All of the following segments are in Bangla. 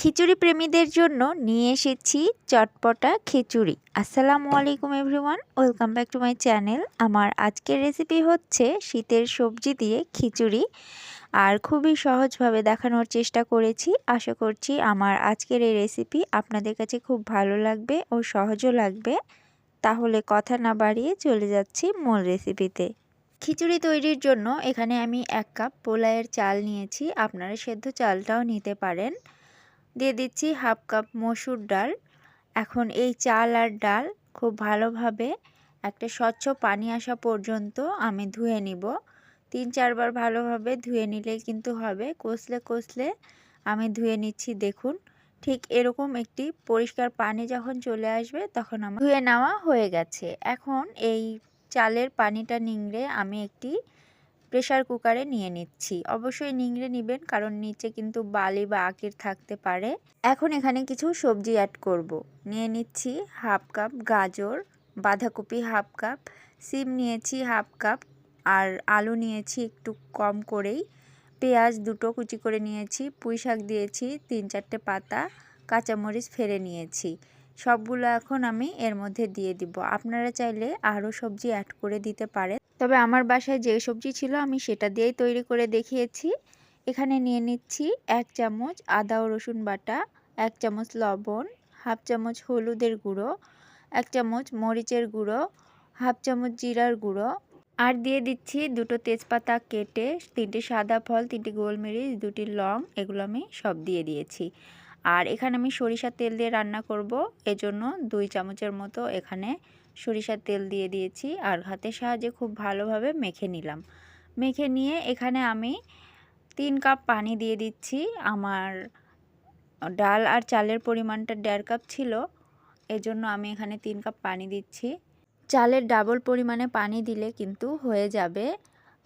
খিচুড়ি প্রেমীদের জন্য নিয়ে এসেছি চটপটা খিচুড়ি। আসসালামু আলাইকুম everyone, welcome back to my channel. আমার আজকের রেসিপি হচ্ছে শীতের সবজি দিয়ে খিচুড়ি। আর খুবই সহজভাবে দেখানোর চেষ্টা করেছি। আশা করছি আমার আজকের এই রেসিপি আপনাদের কাছে খুব ভালো লাগবে ও সহজও লাগবে। তাহলে কথা না বাড়িয়ে চলে যাচ্ছি মূল রেসিপিতে খিচুড়ি তৈরির জন্য এখানে আমি এক কাপ পোলায়ের চাল নিয়েছি। আপনারা সেদ্ধ চালটাও নিতে পারেন। দিয়ে দিচ্ছি হাফ কাপ মসুর ডাল। এখন এই চাল আর ডাল খুব ভালোভাবে একটা স্বচ্ছ পানি আসা পর্যন্ত আমি ধুয়ে নিব। তিন চারবার ভালোভাবে ধুয়ে নিলে কিন্তু হবে। কষলে কষলে আমি ধুয়ে নিচ্ছি, দেখুন। ঠিক এরকম একটি পরিষ্কার পানি যখন চলে আসবে তখন আমার ধুয়ে নেওয়া হয়ে গেছে। এখন এই চালের পানিটা নিংড়ে আমি একটি প্রেশার কুকারে নিয়ে নিচ্ছি। অবশ্যই নিংড়ে নেবেন, কারণ নিচে কিন্তু বালি বা আকির থাকতে পারে। এখন এখানে কিছু সবজি অ্যাড করব। নিয়ে নিচ্ছি হাফ কাপ গাজর, বাঁধাকপি হাফ কাপ সিম নিয়েছি হাফ কাপ আর আলু নিয়েছি একটু কম করেই। পেঁয়াজ দুটো কুচি করে নিয়েছি, পুঁই শাক দিয়েছি, তিন চারটে পাতা, কাঁচামরিচ ফেলে নিয়েছি। সবগুলো এখন আমি এর মধ্যে দিয়ে দিব। আপনারা চাইলে আরও সবজি অ্যাড করে দিতে পারেন। তবে আমার বাসায় যে সবজি ছিল আমি সেটা দিয়েই তৈরি করে দেখিয়েছি। এখানে নিয়ে নিচ্ছি এক চামচ আদা ও রসুন বাটা, এক চামচ লবণ, হাফ চামচ হলুদের গুঁড়ো, এক চামচ মরিচের গুঁড়ো, হাফ চামচ জিরার গুঁড়ো। আর দিয়ে দিচ্ছি দুটো তেজপাতা কেটে তিনটে সাদা ফল, তিনটে গোলমরিচ, দুটি লং, এগুলো আমি সব দিয়ে দিয়েছি। আর এখানে আমি সরিষার তেল দিয়ে রান্না করব, এজন্য দুই চামচের মতো এখানে সরিষার তেল দিয়ে দিয়েছি আর হাতের সাহায্যে খুব ভালোভাবে মেখে নিলাম। মেখে নিয়ে এখানে আমি তিন কাপ পানি দিয়ে দিচ্ছি। আমার ডাল আর চালের পরিমাণটা দেড় কাপ ছিল, এজন্য আমি এখানে তিন কাপ পানি দিচ্ছি। চালের ডাবল পরিমাণে পানি দিলে কিন্তু হয়ে যাবে।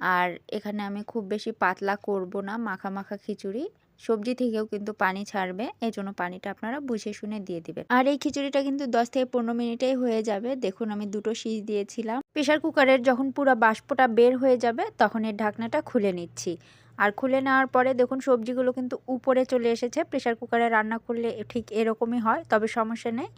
আর এখানে আমি খুব বেশি পাতলা করব না, মাখা মাখা খিচুড়ি। সবজি থেকেও কিন্তু পানি ছাড়বে এই জন্য পানিটা আপনারা বুঝে শুনে দিয়ে দিবেন। আর এই খিচুড়িটা কিন্তু দশ থেকে পনেরো মিনিটেই হয়ে যাবে। দেখুন আমি দুটো শীষ দিয়েছিলাম। প্রেশার কুকারের যখন পুরো বাষ্পটা বের হয়ে যাবে, তখন এর ঢাকনাটা খুলে নিচ্ছি। আর খুলে নেওয়ার পরে দেখুন সবজিগুলো কিন্তু উপরে চলে এসেছে। প্রেশার কুকারে রান্না করলে ঠিক এরকমই হয়, তবে সমস্যা নেই।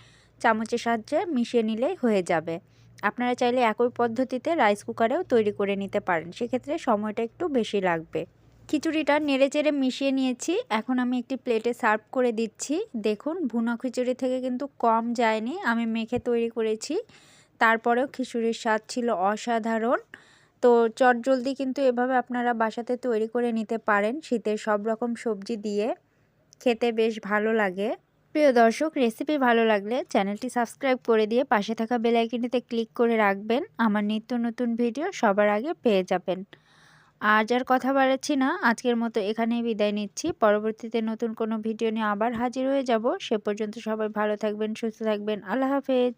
চামচের সাহায্যে মিশিয়ে নিলেই হয়ে যাবে। আপনারা চাইলে একই পদ্ধতিতে রাইস কুকারেও তৈরি করে নিতে পারেন। সেক্ষেত্রে সময়টা একটু বেশি লাগবে। খিচুড়িটা নেড়ে চেড়ে মিশিয়ে নিয়েছি। এখন আমি একটি প্লেটে সার্ভ করে দিচ্ছি। দেখুন, ভুনা খিচুড়ি থেকে কিন্তু কম যায়নি। আমি মেখে তৈরি করেছি। তারপরেও খিচুড়ির স্বাদ ছিল অসাধারণ। তো চট জলদি কিন্তু এভাবে আপনারা বাসাতে তৈরি করে নিতে পারেন শীতের সব রকম সবজি দিয়ে। খেতে বেশ ভালো লাগে। প্রিয় দর্শক রেসিপি ভালো লাগলে চ্যানেলটি সাবস্ক্রাইব করে দিয়ে পাশে থাকা বেলাইকিনিতে ক্লিক করে রাখবেন। আমার নিত্য নতুন ভিডিও সবার আগে পেয়ে যাবেন। আজ আর কথা বাড়াচ্ছি না। আজকের মতো এখানেই বিদায় নিচ্ছি। পরবর্তীতে নতুন কোনো ভিডিও নিয়ে আবার হাজির হয়ে যাব। সে পর্যন্ত সবাই ভালো থাকবেন, সুস্থ থাকবেন। আল্লাহ হাফেজ।